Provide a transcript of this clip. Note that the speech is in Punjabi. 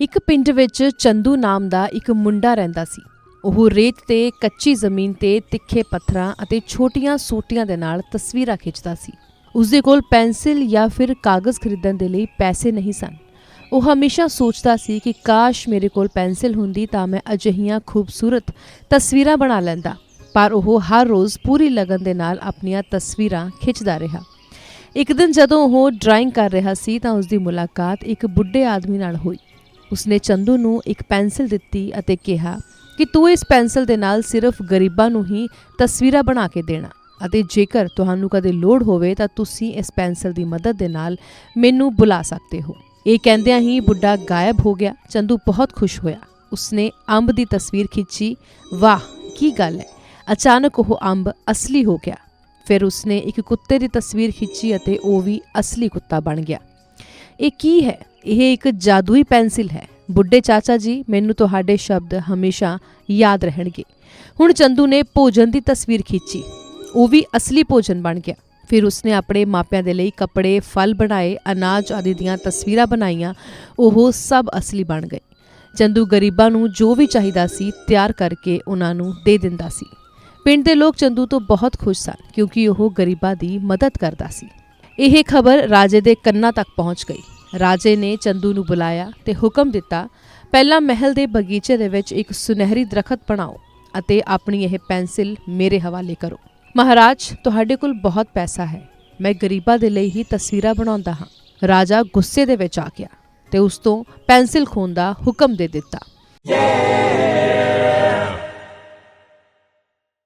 ਇੱਕ ਪਿੰਡ ਵਿੱਚ ਚੰਦੂ ਨਾਮ ਦਾ ਇੱਕ ਮੁੰਡਾ ਰਹਿੰਦਾ ਸੀ। ਉਹ ਰੇਤ ਤੇ ਕੱਚੀ ਜ਼ਮੀਨ ਤੇ ਤਿੱਖੇ ਪੱਥਰਾਂ ਅਤੇ ਛੋਟੀਆਂ ਸੂਟੀਆਂ ਦੇ ਨਾਲ ਤਸਵੀਰਾਂ ਖਿੱਚਦਾ ਸੀ। ਉਸਦੇ ਕੋਲ ਪੈਨਸਿਲ ਜਾਂ ਫਿਰ ਕਾਗਜ਼ ਖਰੀਦਣ ਦੇ ਲਈ ਪੈਸੇ ਨਹੀਂ ਸਨ। ਉਹ ਹਮੇਸ਼ਾ ਸੋਚਦਾ ਸੀ ਕਿ ਕਾਸ਼ ਮੇਰੇ ਕੋਲ ਪੈਨਸਿਲ ਹੁੰਦੀ ਤਾਂ ਮੈਂ ਅਜਿਹੀਆਂ ਖੂਬਸੂਰਤ ਤਸਵੀਰਾਂ ਬਣਾ ਲੈਂਦਾ। ਪਰ ਉਹ ਹਰ ਰੋਜ਼ ਪੂਰੀ ਲਗਨ ਦੇ ਨਾਲ ਆਪਣੀਆਂ ਤਸਵੀਰਾਂ ਖਿੱਚਦਾ ਰਿਹਾ। ਇੱਕ ਦਿਨ ਜਦੋਂ ਉਹ ਡਰਾਇੰਗ ਕਰ ਰਿਹਾ ਸੀ ਤਾਂ ਉਸ ਦੀ ਮੁਲਾਕਾਤ ਇੱਕ ਬੁੱਢੇ ਆਦਮੀ ਨਾਲ ਹੋਈ। ਉਸਨੇ ਚੰਦੂ ਨੂੰ ਇੱਕ ਪੈਨਸਿਲ ਦਿੱਤੀ ਅਤੇ ਕਿਹਾ ਕਿ ਤੂੰ ਇਸ ਪੈਨਸਿਲ ਦੇ ਨਾਲ ਸਿਰਫ ਗਰੀਬਾਂ ਨੂੰ ਹੀ ਤਸਵੀਰਾਂ ਬਣਾ ਕੇ ਦੇਣਾ ਅਤੇ ਜੇਕਰ ਤੁਹਾਨੂੰ ਕਦੇ ਲੋੜ ਹੋਵੇ ਤਾਂ ਤੁਸੀਂ ਇਸ ਪੈਨਸਿਲ ਦੀ ਮਦਦ ਦੇ ਨਾਲ ਮੈਨੂੰ ਬੁਲਾ ਸਕਦੇ ਹੋ। ਇਹ ਕਹਿੰਦਿਆਂ ਹੀ ਬੁੱਢਾ ਗਾਇਬ ਹੋ ਗਿਆ। ਚੰਦੂ ਬਹੁਤ ਖੁਸ਼ ਹੋਇਆ। ਉਸਨੇ ਅੰਬ ਦੀ ਤਸਵੀਰ ਖਿੱਚੀ। ਵਾਹ, ਕੀ ਗੱਲ ਹੈ? ਅਚਾਨਕ ਉਹ ਅੰਬ ਅਸਲੀ ਹੋ ਗਿਆ। ਫਿਰ ਉਸਨੇ ਇੱਕ ਕੁੱਤੇ ਦੀ ਤਸਵੀਰ ਖਿੱਚੀ ਅਤੇ ਉਹ ਵੀ ਅਸਲੀ ਕੁੱਤਾ ਬਣ ਗਿਆ। ਇਹ ਕੀ ਹੈ? ਇਹ ਇੱਕ ਜਾਦੂਈ ਪੈਨਸਿਲ ਹੈ। ਬੁੱਢੇ ਚਾਚਾ ਜੀ, ਮੈਨੂੰ ਤੁਹਾਡੇ ਸ਼ਬਦ ਹਮੇਸ਼ਾ ਯਾਦ ਰਹਿਣਗੇ। ਹੁਣ ਚੰਦੂ ਨੇ ਭੋਜਨ ਦੀ ਤਸਵੀਰ ਖਿੱਚੀ। ਉਹ ਵੀ ਅਸਲੀ ਭੋਜਨ ਬਣ ਗਿਆ। ਫਿਰ ਉਸਨੇ ਆਪਣੇ ਮਾਪਿਆਂ ਦੇ ਲਈ ਕੱਪੜੇ, ਫਲ ਬਣਾਏ, ਅਨਾਜ ਆਦਿ ਦੀਆਂ ਤਸਵੀਰਾਂ ਬਣਾਈਆਂ। ਉਹ ਸਭ ਅਸਲੀ ਬਣ ਗਏ। ਚੰਦੂ ਗਰੀਬਾਂ ਨੂੰ ਜੋ ਵੀ ਚਾਹੀਦਾ ਸੀ ਤਿਆਰ ਕਰਕੇ ਉਹਨਾਂ ਨੂੰ ਦੇ ਦਿੰਦਾ ਸੀ। ਪਿੰਡ ਦੇ ਲੋਕ ਚੰਦੂ ਤੋਂ ਬਹੁਤ ਖੁਸ਼ ਸਨ ਕਿਉਂਕਿ ਉਹ ਗਰੀਬਾਂ ਦੀ ਮਦਦ ਕਰਦਾ ਸੀ। ਇਹ ਖਬਰ ਰਾਜੇ ਦੇ ਕੰਨਾਂ ਤੱਕ ਪਹੁੰਚ ਗਈ। ਰਾਜੇ ਨੇ ਚੰਦੂ ਨੂੰ ਬੁਲਾਇਆ ਤੇ ਹੁਕਮ ਦਿੱਤਾ, ਪਹਿਲਾਂ ਮਹਿਲ ਦੇ ਬਗੀਚੇ ਦੇ ਵਿੱਚ ਇੱਕ ਸੁਨਹਿਰੀ ਦਰਖਤ ਬਣਾਓ ਅਤੇ ਆਪਣੀ ਇਹ ਪੈਨਸਿਲ ਮੇਰੇ ਹਵਾਲੇ ਕਰੋ। ਮਹਾਰਾਜ, ਤੁਹਾਡੇ ਕੋਲ ਬਹੁਤ ਪੈਸਾ ਹੈ। ਮੈਂ ਗਰੀਬਾਂ ਦੇ ਲਈ ਹੀ ਤਸਵੀਰਾਂ ਬਣਾਉਂਦਾ ਹਾਂ। ਰਾਜਾ ਗੁੱਸੇ ਦੇ ਵਿੱਚ ਆ ਗਿਆ ਤੇ ਉਸ ਤੋਂ ਪੈਨਸਿਲ ਖੋਣ ਦਾ ਹੁਕਮ ਦੇ ਦਿੱਤਾ।